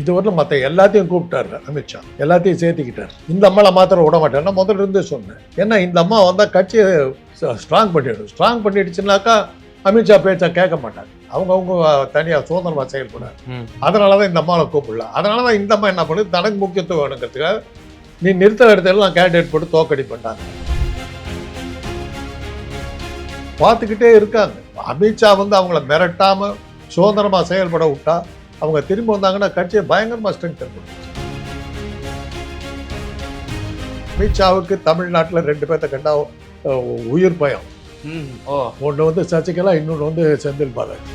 இதுவரையிலும் மற்ற எல்லாத்தையும் கூப்பிட்டாரு அமித்ஷா. எல்லாத்தையும் சேர்த்துக்கிட்டாரு. இந்த அம்மாவை மாத்திரம் விட மாட்டேன். நான் முதல்ல இருந்தே சொன்னேன். ஏன்னா இந்த அம்மா வந்தால் கட்சியை ஸ்ட்ராங் பண்ணிடும் ஸ்ட்ராங் பண்ணிடுச்சுனாக்கா அமித்ஷா பேச்சா கேட்க மாட்டாங்க அவங்க அவங்க தனியாக சுதந்திரமாக செயல்படாது. அதனால தான் இந்த அம்மாவை கூப்பிடல. அதனால தான் இந்த அம்மா என்ன பண்ணுது? தனக்கு முக்கியத்துவம் வேணுங்கிறதுக்காக நீ நிறுத்த இடத்துல கேண்டிடேட் போட்டு தோக்கடி பண்ணாங்க பார்த்துக்கிட்டே இருக்காங்க. அமித்ஷா வந்து அவங்கள மிரட்டாம சுதந்திரமா செயல்பட விட்டா அவங்க திரும்பி வந்தாங்கன்னா கட்சியை பயங்கரமா ஸ்ட்ரென்த் பண்ணும் அமித்ஷாவுக்கு தமிழ்நாட்டில் ரெண்டு பேர்த்த கண்டா உயிர் பயம். ஒன்று வந்து சசிகலா இன்னொன்று வந்து செந்தில் பாலாஜி.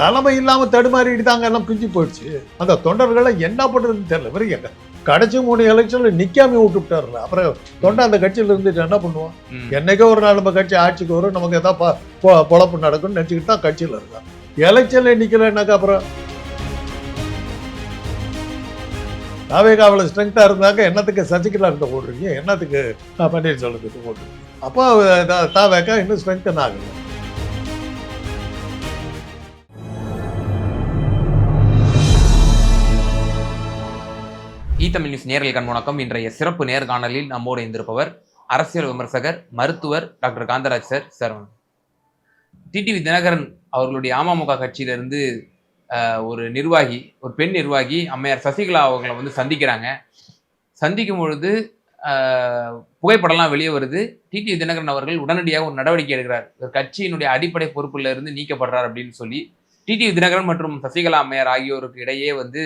தலைமை இல்லாம தடுமாறிட்டு தாங்க எல்லாம் பிஞ்சு போயிடுச்சு. அந்த தொண்டர்களை என்ன பண்றதுன்னு தெரியல. வெறும் எங்க கடைசி மூணு எலெக்ஷன்ல நிக்காம விட்டுவிட்டாருல அப்புறம் தொண்டை அந்த கட்சியில இருந்துட்டு என்ன பண்ணுவான்? ம். என்னைக்கோ ஒரு நாள் நம்ம கட்சி ஆட்சிக்கு வரும் நமக்கு பொ- பொழப்பு நடக்கும்னு நினச்சிக்கிட்டு தான் கட்சியில் இருக்கான். எலெக்ஷன்ல நிக்கலைன்னாக்கா அப்புறம் தாவேகா ஸ்ட்ரென்த்தாக இருந்தாங்க என்னத்துக்கு சசிகலா இருந்த ஓடுறீங்க என்னத்துக்கு பன்னீர்செல்வத்துக்கு ஓடுறீங்க அப்போ தாவேக்கா இன்னும் ஸ்ட்ரென்தன் ஆகல. ஈ தமிழ் நியூஸ் நேரில் கண் வணக்கம். இன்றைய சிறப்பு நேர்காணலில் நம்மோடு இருந்திருப்பவர் அரசியல் விமர்சகர் மருத்துவர் doctor Kantharaj sir sir TTV Dhinakaran அவர்களுடைய அமமுக கட்சியிலிருந்து ஒரு நிர்வாகி ஒரு பெண் நிர்வாகி அம்மையார் சசிகலா அவங்களை வந்து சந்திக்கிறாங்க. சந்திக்கும் பொழுது புகைப்படம்லாம் வெளியே வருது. டிடிவி தினகரன் அவர்கள் உடனடியாக ஒரு நடவடிக்கை எடுக்கிறார். கட்சியினுடைய அடிப்படை பொறுப்புல இருந்து நீக்கப்படுறார் அப்படின்னு சொல்லி டிடிவி தினகரன் மற்றும் சசிகலா அம்மையார் ஆகியோருக்கு இடையே வந்து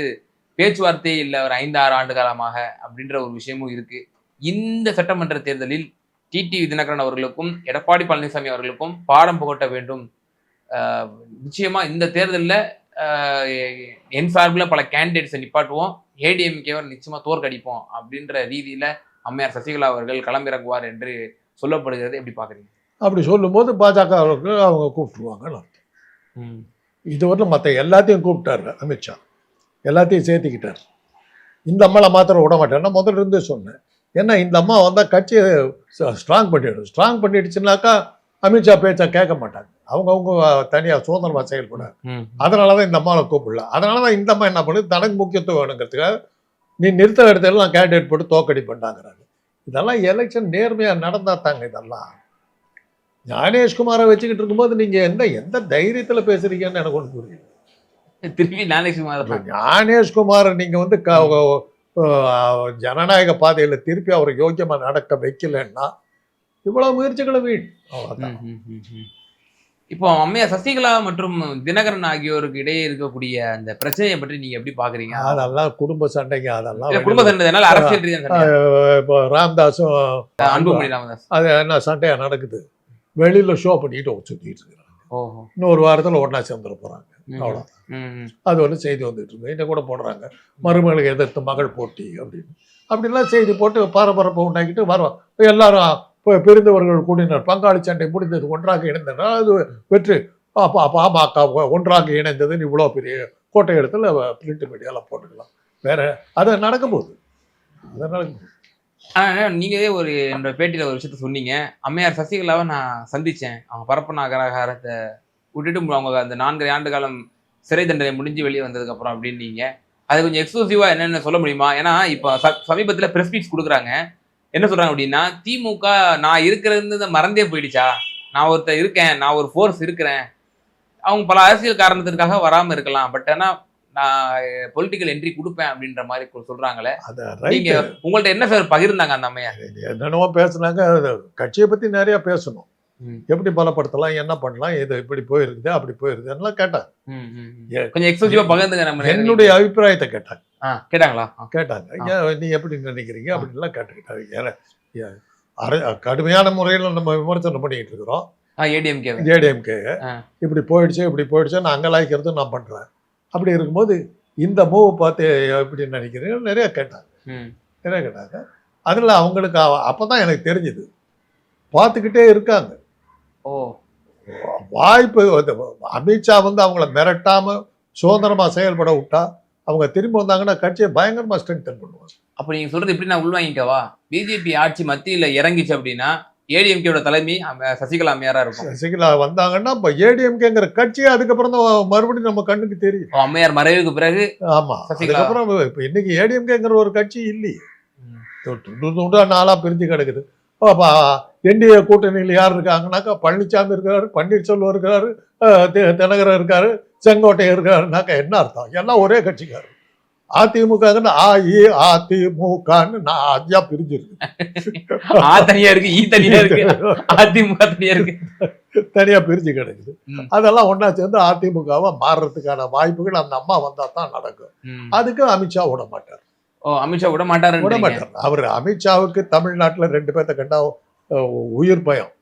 பேச்சுவார்த்தையே இல்லை ஒரு ஐந்து ஆறு ஆண்டு காலமாக அப்படின்ற ஒரு விஷயமும் இருக்கு. இந்த சட்டமன்ற தேர்தலில் டிடிவி தினகரன் அவர்களுக்கும் எடப்பாடி பழனிசாமி அவர்களுக்கும் பாடம் புகட்ட வேண்டும். நிச்சயமா இந்த தேர்தலில் என் சார்பில் பல கேண்டிடேட்ஸை நிப்பாட்டுவோம். ஏடிஎம்கேவை நிச்சயமா தோற்கடிப்போம் அப்படின்ற ரீதியில அம்மையார் சசிகலா அவர்கள் களமிறங்குவார் என்று சொல்லப்படுகிறது. எப்படி பாக்குறீங்க? அப்படி சொல்லும்போது பாஜகவுக்கு அவங்க கூப்பிட்டுருவாங்கன்னு அர்த்தம். இதுவரையிலும் மற்ற எல்லாத்தையும் கூப்பிட்டாரு அமித்ஷா. எல்லாத்தையும் சேர்த்துக்கிட்டார். இந்த அம்மாவை மாத்திரம் விட மாட்டேன். நான் முதல்ல இருந்தே சொன்னேன். ஏன்னா இந்த அம்மா வந்தால் கட்சியை ஸ்ட்ராங் பண்ணிடும். ஸ்ட்ராங் பண்ணிடுச்சுனாக்கா அமித்ஷா பேச்சா கேட்க மாட்டாங்க. அவங்க அவங்க தனியாக சுதந்திரமாக செயல்படாது அதனால தான் இந்த அம்மாவை கூப்பிடல. அதனால தான் இந்த அம்மா என்ன பண்ணுது? தனக்கு முக்கியத்துவம் வேணுங்கிறதுக்காக நீ நிறுத்த இடத்துல கேண்டிடேட் போட்டு தோக்கடி பண்ணாங்கிறாங்க. இதெல்லாம் எலெக்ஷன் நேர்மையாக நடந்தா தாங்க இதெல்லாம். ஞானேஷ்குமாரை வச்சுக்கிட்டு இருக்கும்போது நீங்கள் எந்த எந்த தைரியத்தில் பேசுறீங்கன்னு எனக்கு ஒன்று புரியல. திருப்பி ஞானேஷ்குமார் ஞானேஷ்குமார் நீங்கள் வந்து க ஜனநாயக பாதையில் திருப்பி அவரை யோக்கியமாக நடக்க வைக்கலன்னா இவ்வளவு முயற்சிகளை வீண். இப்போ அம்மையா சசிகலா மற்றும் தினகரன் ஆகியோருக்கு இடையே இருக்கக்கூடிய அந்த பிரச்சனையை பற்றி நீங்க எப்படி பாக்குறீங்க? அதெல்லாம் குடும்ப சண்டைங்க அதெல்லாம் குடும்ப சண்டை அரசியல் இப்போ ராம்தாஸும் அன்புமணி ராமதாஸ் அது என்ன சண்டையா நடக்குது? வெளியில ஷோ பண்ணிட்டு சுத்திட்டு இருக்கிறாங்க இன்னொரு வாரத்துல ஒண்ணா சேர்ந்துட போறாங்க. அவ்வளோ. அது வந்து செய்தி வந்துட்டு இருக்கு இன்னும் கூட போடுறாங்க. மருமகளுக்கு எதிர்த்து மகள் போட்டி அப்படின்னு. அப்படிலாம் செய்தி போட்டு பரபரப்பை உண்டாக்கிட்டு வரோம் எல்லாரும் பிரிந்தவர்கள் கூடினர். பங்காளி சண்டை முடிந்தது ஒன்றாக இணைந்தனர். அது வெற்றி. அப்போ பாமக ஒன்றாக இணைந்ததுன்னு இவ்வளோ பெரிய கோட்டை இடத்துல பிரிண்ட் மீடியாவில் போட்டுக்கலாம். வேற அது நடக்கும்போது. அது நடக்கும் ஆனா நீங்க ஒரு என்னோட பேட்டியில ஒரு விஷயத்த சொன்னீங்க. அம்மையார் சசிகலாவை நான் சந்திச்சேன். அவங்க பரப்பன அகரகாரத்தை விட்டுட்டு அவங்க அந்த நான்கு ஆண்டு காலம் சிறை தண்டனை முடிஞ்சு வெளியே வந்ததுக்கு அப்புறம் அப்படின்னீங்க அது கொஞ்சம் எக்ஸ்க்ளூசிவா என்னென்ன சொல்ல முடியுமா? ஏன்னா இப்போ ச- சமீபத்துல பிரஸ் மீட்ஸ் கொடுக்குறாங்க. என்ன சொல்றாங்க அப்படின்னா திமுக நான் இருக்கிறது மறந்தே போயிடுச்சா? நான் ஒருத்தர் இருக்கேன் நான் ஒரு ஃபோர்ஸ் இருக்கிறேன். அவங்க பல அரசியல் காரணத்திற்காக வராம இருக்கலாம். பட் ஆனா நான் பொலிட்டிக்கல் என்ட்ரி கொடுப்பேன் அப்படின்ற மாதிரி சொல்றாங்களே. நீங்க உங்கள்ட்ட என்ன சார் பகிர்ந்தாங்க அந்த அம்மையார் என்னென்னவோ பேசுனாங்க. கட்சியை பற்றி நிறையா பேசணும். எப்படி பலப்படுத்தலாம் என்ன பண்ணலாம் இது இப்படி போயிருக்குது அப்படி போயிருக்குதுலாம் கேட்டாங்க. கொஞ்சம் எக்ஸ்க்ளூசிவா பகிர்ந்துங்க நம்ம. என்னுடைய அபிப்பிராயத்தை கேட்டாங்க. கேட்டாங்களா. கேட்டாங்க. நீ எப்படி நினைக்கிறீங்க? அப்படின்லாம் கேட்டுக்கிட்டாங்க. ஏன்னா, ஏன், அரை கடுமையான முறையில் நம்ம விமர்சனம் பண்ணிக்கிட்டு இருக்கிறோம். ஏடிஎம்கே. இப்படி போயிடுச்சு இப்படி போயிடுச்சு நான் அங்கலாய்க்கிறது நான் பண்ணுறேன் அப்படி இருக்கும்போது இந்த மூவ் பார்த்து எப்படி நினைக்கிறீங்க நிறைய கேட்டாங்க. நிறைய கேட்டாங்க. அதில் அவங்களுக்கு அப்போ தான் எனக்கு தெரிஞ்சுது. பார்த்துக்கிட்டே இருக்காங்க. ஓ வாய்ப்பு வந்து அமித்ஷா வந்து அவங்கள மிரட்டாம சுதந்திரமா செயல்பட விட்டா அவங்க திரும்பி வந்தாங்கன்னா கட்சியை பயங்கரமா ஸ்ட்ரென்தன் பண்ணுவாங்க அப்ப நீங்க சொல்றது எப்படி நான் உள்வாங்கிக்கவா பிஜேபி ஆட்சி மத்தியில இறங்கிச்சு அப்படின்னா ஏடிஎம்கேயோட தலைமை சசிகலா அம்மையாரா இருக்கும் சசிகலா வந்தாங்கன்னா இப்போ ஏடிஎம்கேங்கிற கட்சியே அதுக்கப்புறம் தான் மறுபடியும் நம்ம கண்ணுக்கு தெரியும் அம்மையார் மறைவுக்கு பிறகு ஆமா சசிகலா. அதுக்கப்புறம் இப்போ இன்னைக்கு ஏடிஎம்கேங்கிற ஒரு கட்சி இல்லையே துண்டு துண்டா நாளா பிரிஞ்சு கிடக்குது என்டிஏ கூட்டணியில் யார் இருக்காங்கனாக்கா பழனிசாமி இருக்காரு பன்னீர்செல்வம் தி- தினகரன் இருக்காரு செங்கோட்டை இருக்காருனாக்கா என்ன அர்த்தம்? எல்லாம் ஒரே கட்சிக்காரர். அதிமுக ஆ இ அதிமுகன்னு நான் அதியா பிரிஞ்சிருக்கு. ஆ தனியா இருக்கு ஈ தனியா இருக்கு அதிமுக தனியா இருக்கு. தனியா பிரிஞ்சு கிடக்குது. அதெல்லாம் ஒண்ணா சேர்ந்து அதிமுகவா மாறுறதுக்கான வாய்ப்புகள் அந்த அம்மா வந்தா தான் நடக்கும். அதுக்கு அமித்ஷா விட மாட்டார். அமித்ஷா விட விட மாட்டாரு மாட்டார். அவர் அமித்ஷாவுக்கு தமிழ்நாட்டுல ரெண்டு பேர்த்த கண்டா உயிர் பயம்.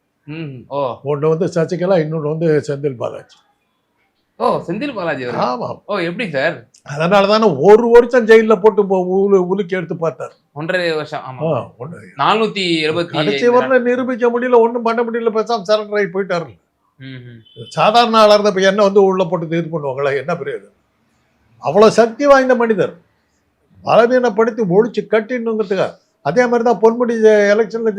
ஓ. ஒண்ணு வந்து சசிகலா இன்னொன்னு வந்து செந்தில் பாலாஜி. ஓ செந்தில் பாலாஜி அவர்கள். ஆமா. ஓ எப்படி சார்? அதனால தானே ஒரு வருஷம் ஜெயில போட்டு உலுக்கி எடுத்து பார்த்தார். ஒன்றரை வருஷம் ஆமா. ஆ, ஒண்ணு நானூத்தி எழுபத்தி கடைசி வரல நிரூபிக்க முடியல ஒண்ணும் பண்ண முடியல பேசாம சரண்டர் ஆகி போயிட்டாரு ம். சாதாரண ஆளா இருந்த இப்ப என்ன வந்து உள்ள போட்டு இது பண்ணுவாங்களா? என்ன பிரயோஜனம் அவ்வளவு சக்தி வாய்ந்த மனிதர். பலவீனப்படுத்தி ஒழிச்சு கட்டினுங்கிறதுக்காக அதே மாதிரி தான் பொன்முடி எலெக்ஷன்ல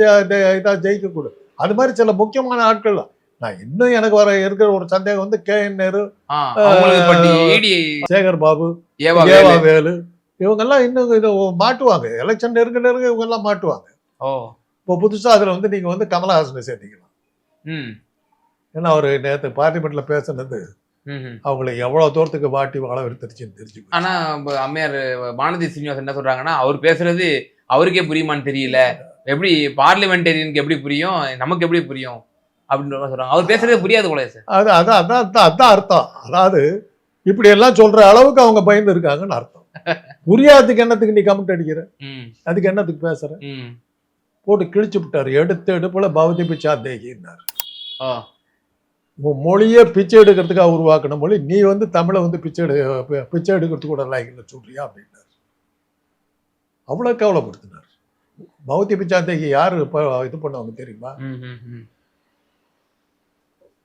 இதா ஜெயிக்கக்கூடும் அது மாதிரி சில முக்கியமான ஆட்கள். நான் இன்னும் எனக்கு வர இருக்கிற ஒரு சந்தேகம் வந்து K N Nehru ED Sekar Babu ஏவா வேலு. இவங்கெல்லாம் இன்னும் இதை மாட்டுவாங்க எலெக்ஷன் நெருங்க நெருங்க இவங்கெல்லாம் மாட்டுவாங்க ஓ இப்போ புதுசா அதுல வந்து நீங்க வந்து கமலஹாசனை சேர்த்திக்கலாம் ஏன்னா அவர் நேற்று பார்லிமெண்ட்ல பேசுனது. அவங்களை எவ்வளவு தூரத்துக்கு வாட்டி வாழ விடுத்துருச்சுன்னு தெரிஞ்சு ஆனா அம்மையார் வானதி சீனிவாசன் என்ன சொல்றாங்கன்னா அவர் பேசுறது அவருக்கே புரியுமான்னு தெரியல. எப்படி பார்லிமெண்டேரியனுக்கு எப்படி புரியும்? நமக்கு எப்படி புரியும்? அப்படின்னு சொல்றாங்க அவர் பேசுறது புரியாது போல சார். அது அதான் அதான் அதான் அர்த்தம். அதாவது இப்படி எல்லாம் சொல்ற அளவுக்கு அவங்க பயந்து இருக்காங்கன்னு அர்த்தம். புரியாததுக்கு என்னத்துக்கு நீ கமெண்ட் அடிக்கிற? அதுக்கு என்னத்துக்கு பேசுற? போட்டு கிழிச்சு விட்டாரு. எடுத்த எடுப்புல பௌத்தி பிச்சா தேகினார். ஓ மொழியே பிச்சை எடுக்கிறதுக்காக உருவாக்கின மொழி? நீ வந்து தமிழை வந்து பிச்சை எடு பிச்சை எடுக்கிறதுக்கு கூட லாய்க்கில் சொல்றியா அப்படின்னார். அவ்வளோ கவலைப்படுத்தினார். பௌத்தி பிச்சாந்தேகி யாரு இப்போ இது பண்ணவங்க தெரியுமா?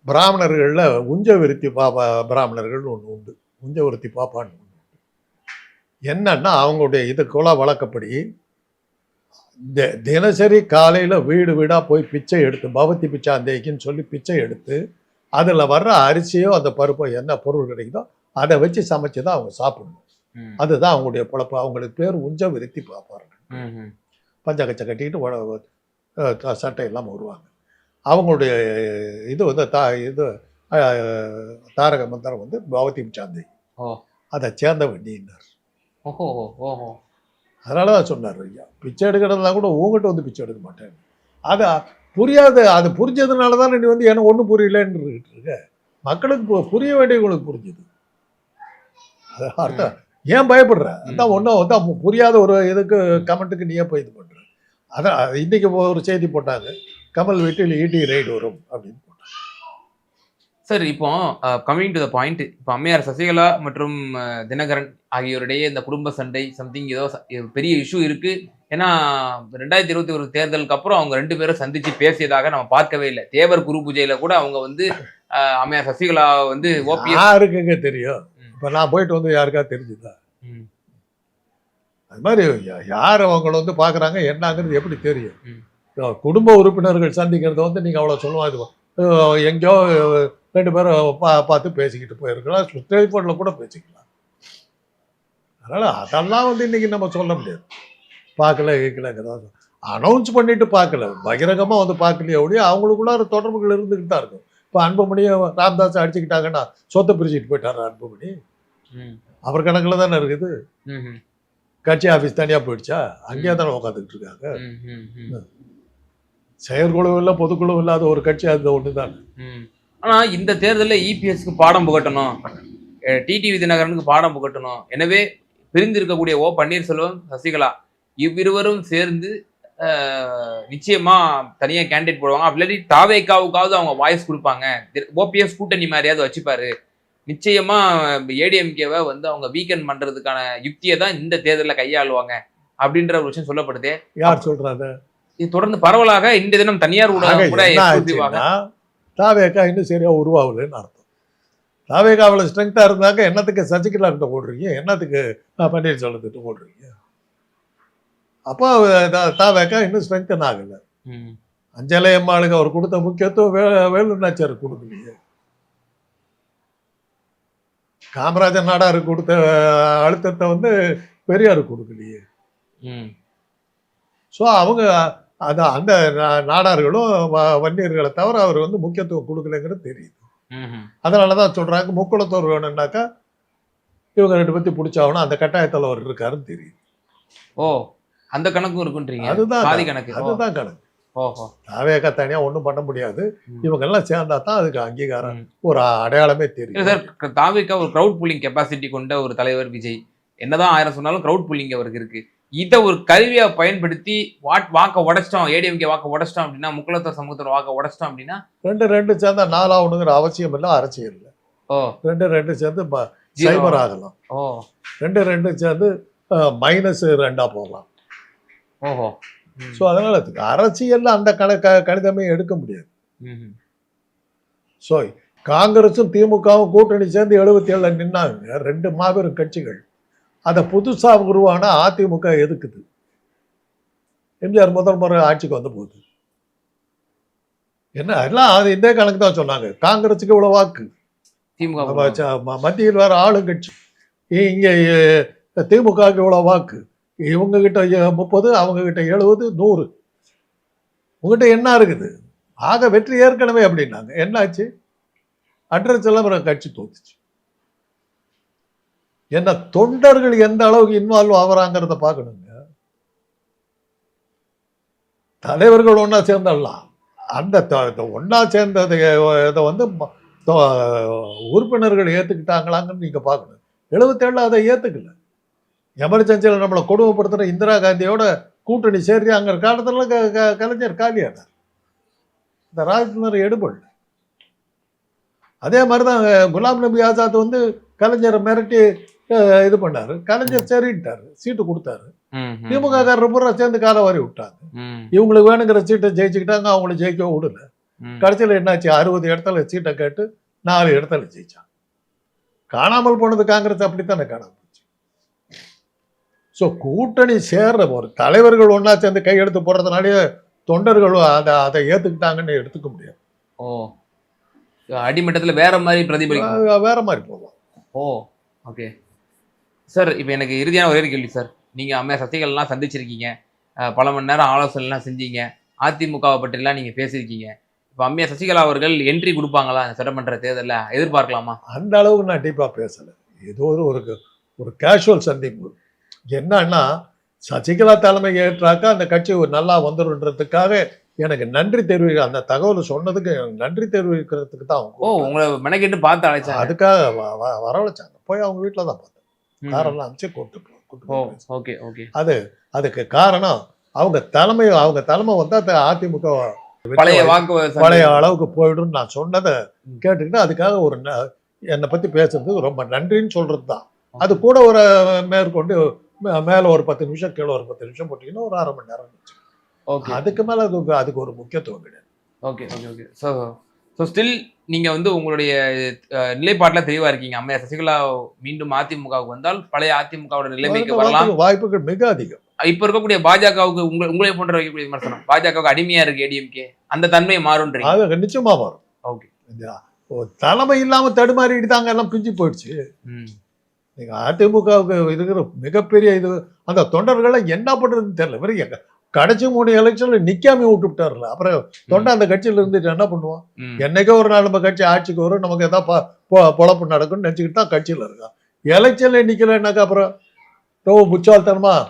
பிராமணர்கள்ல உஞ்ச விருத்தி பாப்பா பிராமணர்கள் ஒன்று உண்டு. உஞ்ச விருத்தி பாப்பான்னு ஒன்று உண்டு. என்னன்னா அவங்களுடைய இது குல வழக்கப்படி தினசரி காலையில வீடு வீடா போய் பிச்சை எடுத்து பவத்தி பிச்சாந்தேகின்னு சொல்லி பிச்சை எடுத்து அதுல வர்ற அரிசியோ அந்த பருப்போ என்ன பொருள் கிடைக்குதோ அதை வச்சு சமைச்சு தான் அவங்க சாப்பிடணும். அதுதான் அவங்களுடைய பொழப்பு. அவங்களுக்கு பேர் உஞ்ச விருத்தி ம் பஞ்சகச்சை கட்டிக்கிட்டு சட்டை எல்லாம் வருவாங்க அவங்களுடைய இது வந்து தா இது தாரக மந்திரம் வந்து பவதி சாந்தி. அதை சேர்ந்த ஓஹோ அதனால தான் சொன்னார் ஐயா. பிச்சை எடுக்கிறதா கூட உங்ககிட்ட வந்து பிச்சை எடுக்க மாட்டேன். அது புரியாத அது புரிஞ்சதுனால தான் நீ வந்து எனக்கு ஒன்றும் புரியலன்னு இருக்க. மக்களுக்கு புரிய வேண்டியவங்களுக்கு புரிஞ்சுது. அர்த்தம். ஏன் பயப்படுற? அதான் ஒன்றும் அதான் புரியாத ஒரு இதுக்கு கமெண்ட்டுக்கு நீ ஏன் போய் இது பண்ற? அதான் இன்னைக்கு ஒரு செய்தி போட்டாங்க. கமல் வீட்டில் ஈடி ரைடு வரும் அப்படின்னு போட்டாங்க. சார் இப்போ கமிங் டு த பாயிண்ட் இப்போ அம்மையார் சசிகலா மற்றும் தினகரன் ஆகியோருடைய இந்த குடும்ப சண்டை சம்திங் ஏதோ பெரிய இஷ்யூ இருக்கு. ஏன்னா ரெண்டாயிரத்தி இருபத்தி ஒரு தேர்தலுக்கு அப்புறம் அவங்க ரெண்டு பேரும் சந்திச்சு பேசியதாக நம்ம பார்க்கவே இல்லை. தேவர் குரு பூஜையில கூட அவங்க வந்து அம்மையார் சசிகலா வந்து ஓபிஎஸ் யாருக்குங்க தெரியும். இப்போ நான் போயிட்டு வந்து யாருக்கா தெரிஞ்சுதா? அது மாதிரி யார் அவங்கள வந்து பார்க்குறாங்க என்னங்கிறது எப்படி தெரியும்? குடும்ப உறுப்பினர்கள் சந்திக்கிறத வந்து நீங்கள் அவ்வளோ சொல்லுவாங்க இது எங்கேயோ ரெண்டு பேரும் பா பார்த்து பேசிக்கிட்டு போயிருக்கலாம் டெலிஃபோனில் கூட பேசிக்கலாம். அதனால் அதெல்லாம் வந்து இன்னைக்கு நம்ம சொல்ல முடியாது. பார்க்கல கேட்கலங்கிறத அனௌன்ஸ் பண்ணிட்டு பார்க்கல. பகிரங்கமாக வந்து பார்க்கலையே ஒழிய அவங்களுக்குள்ளார தொடர்புகள் இருந்துக்கிட்டு தான் இருக்கும். இப்போ அன்புமணியை ராமதாஸ் அடிச்சுக்கிட்டாங்கன்னா சொத்தை பிரிச்சுட்டு போயிட்டாரு அன்புமணி? அவர் கணக்கில் தானே இருக்குது கட்சி ஆஃபீஸ் தனியாக போயிடுச்சா? அங்கேயே தானே உட்காந்துக்கிட்டு இருக்காங்க. செயற்குழு இல்லை பொதுக்குழு இல்லாத ஒரு கட்சி அது ஒன்று தான். ஆனா இந்த தேர்தலில் இபிஎஸ்க்கு பாடம் புகட்டணும். டிடிவி தினகரனுக்கு பாடம் புகட்டணும். எனவே பிரிந்து இருக்கக்கூடிய ஓ பன்னீர்செல்வம் சசிகலா இவ்விருவரும் சேர்ந்து நிச்சயமா தனியா கேண்டிடேட் போடுவாங்க. அப்படி இல்லாட்டி தாவேக்காவுக்காவது அவங்க வாய்ஸ் கொடுப்பாங்க. ஓபிஎஸ் கூட்டணி மாதிரியாவது வச்சுப்பாரு. நிச்சயமா ஏடிஎம்கேவை வந்து அவங்க வீக்கெண்ட் பண்றதுக்கான யுக்தியை தான் இந்த தேர்தலில் கையாளுவாங்க. அப்படின்ற ஒரு விஷயம் சொல்லப்படுது. யார் சொல்றாங்க? இது தொடர்ந்து பரவலாக இந்த தினம் தனியார் ஊடகம் கூட தாவேக்கா இன்னும் சரியா உருவாகலன்னு அர்த்தம். தாவேக்கா அவ்வளோ ஸ்ட்ரென்த்தாக இருந்தாங்க என்னத்துக்கு சசிகலா கிட்ட ஓடுறீங்க என்னத்துக்கு அஹ், பன்னீர்செல்வத்துக்கிட்ட ஓடுறீங்க அப்போ தா- தாவேக்கா இன்னும் ஸ்ட்ரென்தன் ஆகலை. அஞ்சலை அம்மாளுக்கு அவர் கொடுத்த முக்கியத்துவம் வே வேலுநாச்சியார் கொடுக்கலையே. காமராஜர் நாடாருக்கு கொடுத்த அழுத்தத்தை வந்து பெரியார் கொடுக்கலையே. ம். ஸோ அவங்க அது அந்த நாடார்களும் வன்னியர்களை தவிர அவர் வந்து முக்கியத்துவம் கொடுக்கலைங்கிறது தெரியுது. அதனால தான் சொல்கிறாங்க முக்குளத்தோர் வேணும்னாக்கா இவங்க ரெண்டு பற்றி பிடிச்சாகணும் அந்த கட்டாயத்தில் அவர் இருக்காருன்னு தெரியுது. ஓ அந்த கணக்கும் இருக்குன்றீங்க? அதுதான் சாதி கணக்கு. அதுதான் கணக்கு. ஓஹோ தாவேக்கா தனியாக ஒன்றும் பண்ண முடியாது. ம். இவங்க எல்லாம் சேர்ந்தா தான் அதுக்கு அங்கீகாரம். ஒரு அடையாளமே தெரியும். சார் தாவிக்கா ஒரு க்ரௌட் புல்லிங் கெப்பாசிட்டி கொண்ட ஒரு தலைவர் விஜய். என்னதான் ஆயிரம் சொன்னாலும் க்ரௌட் புல்லிங் அவருக்கு இருக்கு. இதை ஒரு கருவியா பயன்படுத்தி வாட் வாக்க உடைச்சிட்டோம் ஏடிஎம்கே வாக்க உடைச்சிட்டோம் அப்படின்னா முக்குளத்தோர் சமூகத்தோட வாக்க உடைச்சிட்டோம் அப்படின்னா? ரெண்டு ரெண்டு சேர்ந்தா நாலாவணுங்கிற அவசியம் இல்லை அரசியல் இல்லை. ஓ. ரெண்டு ரெண்டு சேர்ந்து. சைபர் ஆகலாம். ஓ. ரெண்டு ரெண்டு சேர்ந்து மைனஸ் ரெண்டா போகலாம். ஓஹோ. ஸோ அதனால அரசியல்ல அந்த கணக்க கணிதமே எடுக்க முடியாது. ஸோ காங்கிரஸும் திமுகவும் கூட்டணி சேர்ந்து எழுபத்தி ஏழுல நின்னாங்க. ரெண்டு மாபெரும் கட்சிகள். அதை புதுசா உருவான அதிமுக எதுக்குது? எம்ஜிஆர் முதல் முறை ஆட்சிக்கு வந்த போது என்ன எல்லாம் அது இதே கணக்கு தான் சொன்னாங்க. காங்கிரஸுக்கு இவ்வளவு வாக்கு. திமுக மத்தியில் வேற ஆளுங்கட்சி. இங்க திமுகவுக்கு இவ்வளவு வாக்கு. இவங்க கிட்ட முப்பது அவங்க கிட்ட எழுபது நூறு. உங்ககிட்ட என்ன இருக்குது? ஆக வெற்றி ஏற்கனவே அப்படின்னாங்க. என்னாச்சு? அட்ரஸ் எல்லாம் கட்சி தோத்துச்சு. என்ன தொண்டர்கள் எந்த அளவுக்கு இன்வால்வ் ஆகுறாங்கிறத பார்க்கணுங்க. தலைவர்கள் ஒன்றா சேர்ந்துடலாம் அந்த த- த- சேர்ந்ததை இதை வந்து உறுப்பினர்கள் ஏற்றுக்கிட்டாங்களாங்கன்னு நீங்கள் பார்க்கணும். எழுபத்தேழு அதை ஏற்றுக்கல எமர்ஜென்சியில் நம்மளை கொடுமைப்படுத்துகிற இந்திரா காந்தியோட கூட்டணி சேர்றாங்கிற காலத்தில் க க- கலைஞர் காலியானார் இந்த ராஜேந்திரர் எடுபடல. அதே மாதிரி தான் குலாம் நபி ஆசாத் வந்து கலைஞரை மிரட்டி இது பண்ணாரு. கலைஞர் சரின்ட்டாரு. சீட்டு கொடுத்தாரு. திமுக காரர் பூரா சேர்ந்து காலை வாரி விட்டாங்க. இவங்களுக்கு வேணுங்கிற சீட்டை ஜெயிச்சுக்கிட்டாங்க அவங்கள ஜெயிக்க விடல. கடைசியில் என்னாச்சு? அறுபது இடத்துல சீட்டை கேட்டு நாலு இடத்துல ஜெயிச்சான் காணாமல் போனது காங்கிரஸ் அப்படித்தானே காணாமல் ஸோ கூட்டணி சேர்ற ஒரு தலைவர்கள் ஒன்றா சேர்ந்து கையெழுத்து போடுறதுனாலே தொண்டர்கள் அதை அதை ஏற்றுக்கிட்டாங்கன்னு எடுத்துக்க முடியாது. ஓ. அடிமட்டத்துல வேற மாதிரி பிரதிபலிக்கும். வேற மாதிரி போகும். ஓ ஓகே. சார் இப்போ எனக்கு இறுதியான ஒரே கேள்வி சார். நீங்க அம்மையா சசிகலாம் சந்திச்சிருக்கீங்க. பல மணி நேரம் ஆலோசனைலாம் செஞ்சீங்க. அதிமுகவை பற்றிலாம் நீங்க பேசியிருக்கீங்க. இப்போ அம்மையா சசிகலா அவர்கள் என்ட்ரி கொடுப்பாங்களா இந்த சட்டமன்ற தேர்தலில்? எதிர்பார்க்கலாமா? அந்த அளவுக்கு நான் டீப்பாக பேசலை. ஏதோ ஒரு ஒரு கேஷுவல் சந்திப்பு. என்னன்னா சசிகலா தலைமை ஏற்றாக்கா அந்த கட்சி ஒரு நல்லா வந்துருன்றதுக்காக எனக்கு நன்றி தெரிவிக்க அந்த தகவலை சொன்னதுக்கு எனக்கு நன்றி தெரிவிக்கிறதுக்கு தான் அவங்க ஓ உங்களை மெனக்கெட்டு பார்த்து அழைச்சாங்க. அதுக்காக வரவழைச்சாங்க. போய் அவங்க வீட்டில் தான் பார்த்தேன். காரெல்லாம் அனுப்பிச்சு கூப்பிட்டு ஓகே ஓகே. அதுக்கு காரணம் அவங்க தலைமை அவங்க தலைமை வந்தா த- அதிமுக பழைய வாக்கு பழைய அளவுக்கு போயிடும் நான் சொன்னதை. கேட்டுக்கிட்டு அதுக்காக ஒரு என்னை பத்தி பேசுறதுக்கு ரொம்ப நன்றின்னு சொல்றது தான் அது கூட ஒரு மேற்கொண்டு மேல ஒரு பத்து நிமிஷம் கீழே ஒரு பத்து நிமிஷம் போட்டீங்கன்னா ஒரு அரை மணி நேரம். ஓகே. அதுக்கு மேல அதுக்கு அதுக்கு ஒரு முக்கியத்துவம் கிடையாது. Okay okay okay. So so still நீங்க வந்து உங்களுடைய நிலைப்பாட்டுல தெளிவா இருக்கீங்க. அம்மையா சசிகலா மீண்டும் அதிமுகவுக்கு வந்தால் பழைய அதிமுகவோட நிலைமைக்கு வரலாம். வாய்ப்புகள் மிக அதிகம். இப்ப இருக்கக்கூடிய பாஜகவுக்கு உங்க உங்களை போன்ற வைக்கக்கூடிய விமர்சனம். பாஜகவுக்கு அடிமையா இருக்கு ஏடிஎம்கே அந்த தன்மை மாறுன்றீங்க. அது நிச்சயமா வரும் ஓகே. தலைமை இல்லாம தடுமாறிட்டு தாங்க எல்லாம் பிஞ்சு போயிடுச்சு. ம் நீங்க அதிமுகவுக்கு இருக்கிற மிகப்பெரிய இது அந்த தொண்டர்களை என்ன பண்றதுன்னு தெரியல. வெறும் எங்க கடைசி மூணு எலெக்ஷன்ல நிக்காம விட்டு விட்டாருல. அப்புறம் தொண்டை அந்த கட்சியில இருந்துட்டு என்ன பண்ணுவான்? என்னைக்கோ ஒரு நாள் நம்ம கட்சி ஆட்சிக்கு வரும் நமக்கு எதாவது பொ- பொழப்பு நடக்கும்னு நினச்சிக்கிட்டு தான் கட்சியில் இருக்கான். எலெக்ஷன்ல நிக்கலைன்னாக்கா அப்புறம் ரொம்ப புச்சால்தனமா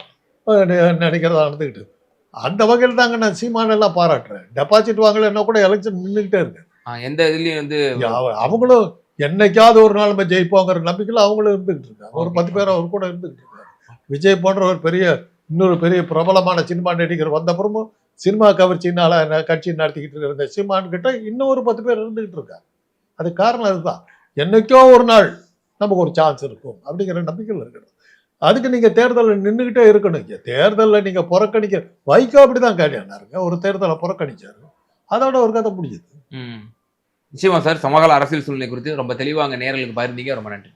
நினைக்கிறதா நடந்துக்கிட்டு. அந்த வகையில் தாங்க நான் சீமான எல்லாம் பாராட்டுறேன். டெபாசிட் வாங்கலைன்னா கூட எலெக்ஷன் நின்றுக்கிட்டே இருக்கு. எந்த இதுலயும் வந்து அவ- அவங்களும் என்னைக்காவது ஒரு நாள் நம்ம ஜெயிப்போங்கிற நம்பிக்கையில் அவங்களும் இருந்துகிட்டு இருக்காங்க. ஒரு பத்து பேர் அவர் கூட இருந்துகிட்டு இருக்காங்க விஜய் போன்ற ஒரு பெரிய இன்னொரு பெரிய பிரபலமான சினிமா நடிகர் வந்தப்புறமும் சினிமா கவர்ச்சினால கட்சி நடத்திக்கிட்டு இருந்த சினிமான்கிட்ட இன்னும் ஒரு பத்து பேர் இருந்துகிட்டு இருக்காங்க. அது காரணம் அதுதான். என்னைக்கோ ஒரு நாள் நமக்கு ஒரு சான்ஸ் இருக்கும் அப்படிங்கிற நம்பிக்கையில் இருக்கணும். அதுக்கு நீங்க தேர்தலில் நின்றுக்கிட்டே இருக்கணும். இங்கே தேர்தலில் நீங்கள் புறக்கணிக்க வைகோ அப்படிதான் கேட்டாருங்க ஒரு தேர்தலை புறக்கணிச்சாரு. அதோட ஒரு கதை முடிஞ்சது. நிச்சயமா சார் சமகால அரசியல் சூழ்நிலை குறித்து ரொம்ப தெளிவாக நேரலுக்கு பகிர்ந்தீங்க. ரொம்ப நன்றி.